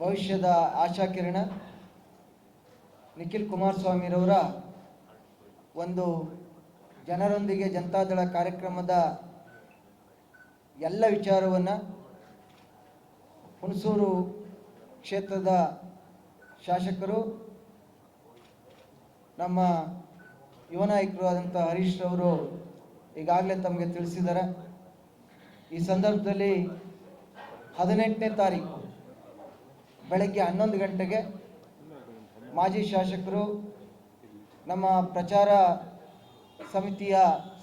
ಭವಿಷ್ಯದ ಆಶಾಕಿರಣ ನಿಖಿಲ್ ಕುಮಾರಸ್ವಾಮಿರವರ ಒಂದು ಜನರೊಂದಿಗೆ ಜನತಾದಳ ಕಾರ್ಯಕ್ರಮದ ಎಲ್ಲ ವಿಚಾರವನ್ನು ಹುಣಸೂರು ಕ್ಷೇತ್ರದ ಶಾಸಕರು, ನಮ್ಮ ಯುವ ನಾಯಕರು ಆದಂಥ ಹರೀಶ್ ರವರು ಈಗಾಗಲೇ ತಮಗೆ ತಿಳಿಸಿದ್ದಾರೆ. ಈ ಸಂದರ್ಭದಲ್ಲಿ ಹದಿನೆಂಟನೇ ತಾರೀಕು ಬೆಳಗ್ಗೆ ಹನ್ನೊಂದು ಗಂಟೆಗೆ ಮಾಜಿ ಶಾಸಕರು ನಮ್ಮ ಪ್ರಚಾರ ಸಮಿತಿಯ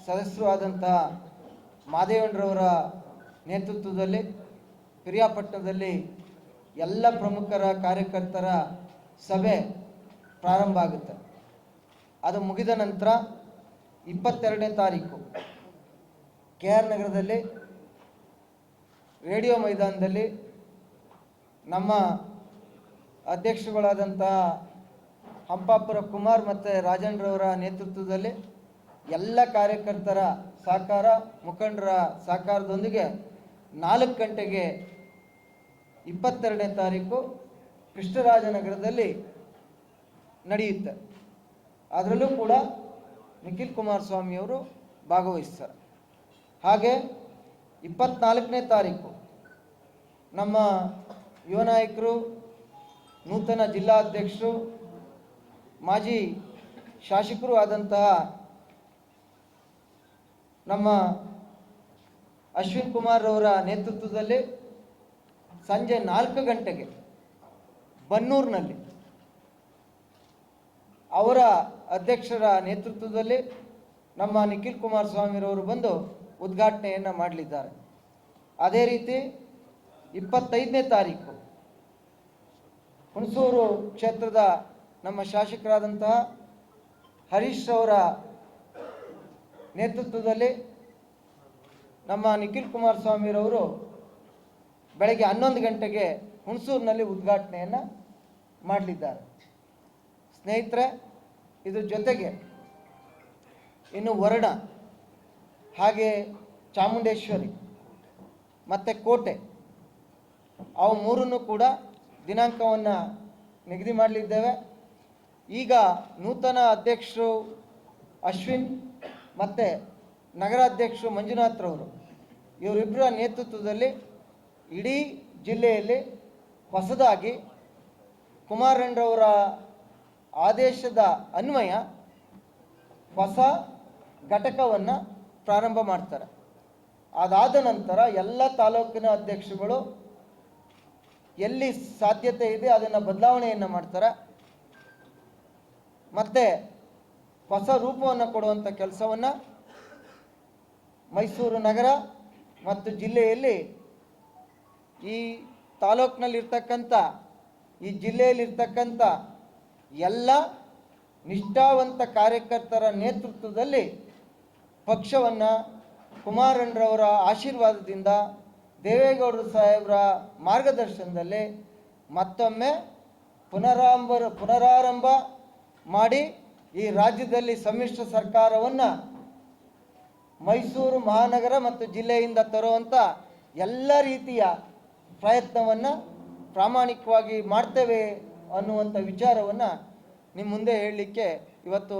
ಸದಸ್ಯರು ಆದಂತಹ ಮಾದೇವಣ್ಣರವರ ನೇತೃತ್ವದಲ್ಲಿ ಪಿರಿಯಾಪಟ್ಟಣದಲ್ಲಿ ಎಲ್ಲ ಪ್ರಮುಖರ ಕಾರ್ಯಕರ್ತರ ಸಭೆ ಪ್ರಾರಂಭ ಆಗುತ್ತೆ. ಅದು ಮುಗಿದ ನಂತರ ಇಪ್ಪತ್ತೆರಡನೇ ತಾರೀಕು ಕೆ ಆರ್ ನಗರದಲ್ಲಿ ರೇಡಿಯೋ ಮೈದಾನದಲ್ಲಿ ನಮ್ಮ ಅಧ್ಯಕ್ಷರುಗಳಾದಂತಹ ಹಂಪಾಪುರ ಕುಮಾರ್ ಮತ್ತು ರಾಜೇಂದ್ರವರ ನೇತೃತ್ವದಲ್ಲಿ ಎಲ್ಲ ಕಾರ್ಯಕರ್ತರ ಸಹಕಾರ, ಮುಖಂಡರ ಸಹಕಾರದೊಂದಿಗೆ ನಾಲ್ಕು ಗಂಟೆಗೆ ಇಪ್ಪತ್ತೆರಡನೇ ತಾರೀಕು ಕೃಷ್ಣರಾಜನಗರದಲ್ಲಿ ನಡೆಯುತ್ತೆ. ಅದರಲ್ಲೂ ಕೂಡ ನಿಖಿಲ್ ಕುಮಾರಸ್ವಾಮಿಯವರು ಭಾಗವಹಿಸ್ತಾರೆ. ಹಾಗೆ ಇಪ್ಪತ್ನಾಲ್ಕನೇ ತಾರೀಕು ನಮ್ಮ ಯುವ ನಾಯಕರು ನೂತನ ಜಿಲ್ಲಾಧ್ಯಕ್ಷರು, ಮಾಜಿ ಶಾಸಕರು ಆದಂತಹ ನಮ್ಮ ಅಶ್ವಿನ್ ಕುಮಾರ್ ಅವರ ನೇತೃತ್ವದಲ್ಲಿ ಸಂಜೆ ನಾಲ್ಕು ಗಂಟೆಗೆ ಬನ್ನೂರಿನಲ್ಲಿ ಅವರ ಅಧ್ಯಕ್ಷರ ನೇತೃತ್ವದಲ್ಲಿ ನಮ್ಮ ನಿಖಿಲ್ ಕುಮಾರಸ್ವಾಮಿರವರು ಬಂದು ಉದ್ಘಾಟನೆಯನ್ನು ಮಾಡಲಿದ್ದಾರೆ. ಅದೇ ರೀತಿ ಇಪ್ಪತ್ತೈದನೇ ತಾರೀಕು ಹುಣಸೂರು ಕ್ಷೇತ್ರದ ನಮ್ಮ ಶಾಸಕರಾದಂತಹ ಹರೀಶ್ ಅವರ ನೇತೃತ್ವದಲ್ಲಿ ನಮ್ಮ ನಿಖಿಲ್ ಕುಮಾರಸ್ವಾಮಿರವರು ಬೆಳಗ್ಗೆ ಹನ್ನೊಂದು ಗಂಟೆಗೆ ಹುಣಸೂರಿನಲ್ಲಿ ಉದ್ಘಾಟನೆಯನ್ನು ಮಾಡಲಿದ್ದಾರೆ. ಸ್ನೇಹಿತರೆ, ಇದ್ರ ಜೊತೆಗೆ ಇನ್ನು ವರ್ಣ, ಹಾಗೆ ಚಾಮುಂಡೇಶ್ವರಿ ಮತ್ತು ಕೋಟೆ, ಅವು ಮೂರನ್ನು ಕೂಡ ದಿನಾಂಕವನ್ನು ನಿಗದಿ ಮಾಡಲಿದ್ದೇವೆ. ಈಗ ನೂತನ ಅಧ್ಯಕ್ಷರು ಅಶ್ವಿನ್ ಮತ್ತು ನಗರಾಧ್ಯಕ್ಷರು ಮಂಜುನಾಥ್ರವರು ಇವರಿಬ್ಬರ ನೇತೃತ್ವದಲ್ಲಿ ಇಡೀ ಜಿಲ್ಲೆಯಲ್ಲಿ ಹೊಸದಾಗಿ ಕುಮಾರಣ್ಣರವರ ಆದೇಶದ ಅನ್ವಯ ಹೊಸ ಘಟಕವನ್ನು ಪ್ರಾರಂಭ ಮಾಡ್ತಾರೆ. ಅದಾದ ನಂತರ ಎಲ್ಲ ತಾಲೂಕಿನ ಅಧ್ಯಕ್ಷರುಗಳು ಎಲ್ಲಿ ಸಾಧ್ಯತೆ ಇದೆ ಅದನ್ನು ಬದಲಾವಣೆಯನ್ನು ಮಾಡ್ತಾರೆ. ಮತ್ತು ಹೊಸ ರೂಪವನ್ನು ಕೊಡುವಂಥ ಕೆಲಸವನ್ನು ಮೈಸೂರು ನಗರ ಮತ್ತು ಜಿಲ್ಲೆಯಲ್ಲಿ ಈ ತಾಲೂಕಿನಲ್ಲಿರ್ತಕ್ಕಂಥ, ಈ ಜಿಲ್ಲೆಯಲ್ಲಿರ್ತಕ್ಕಂಥ ಎಲ್ಲ ನಿಷ್ಠಾವಂತ ಕಾರ್ಯಕರ್ತರ ನೇತೃತ್ವದಲ್ಲಿ ಪಕ್ಷವನ್ನು ಕುಮಾರಣ್ಣರವರ ಆಶೀರ್ವಾದದಿಂದ ದೇವೇಗೌಡರು ಸಾಹೇಬರ ಮಾರ್ಗದರ್ಶನದಲ್ಲಿ ಮತ್ತೊಮ್ಮೆ ಪುನರಾರಂಭ ಪುನರಾರಂಭ ಮಾಡಿ ಈ ರಾಜ್ಯದಲ್ಲಿ ಸಮ್ಮಿಶ್ರ ಸರ್ಕಾರವನ್ನು ಮೈಸೂರು ಮಹಾನಗರ ಮತ್ತು ಜಿಲ್ಲೆಯಿಂದ ತರುವಂಥ ಎಲ್ಲ ರೀತಿಯ ಪ್ರಯತ್ನವನ್ನು ಪ್ರಾಮಾಣಿಕವಾಗಿ ಮಾಡ್ತೇವೆ ಅನ್ನುವಂಥ ವಿಚಾರವನ್ನು ನಿಮ್ಮ ಮುಂದೆ ಹೇಳಲಿಕ್ಕೆ ಇವತ್ತು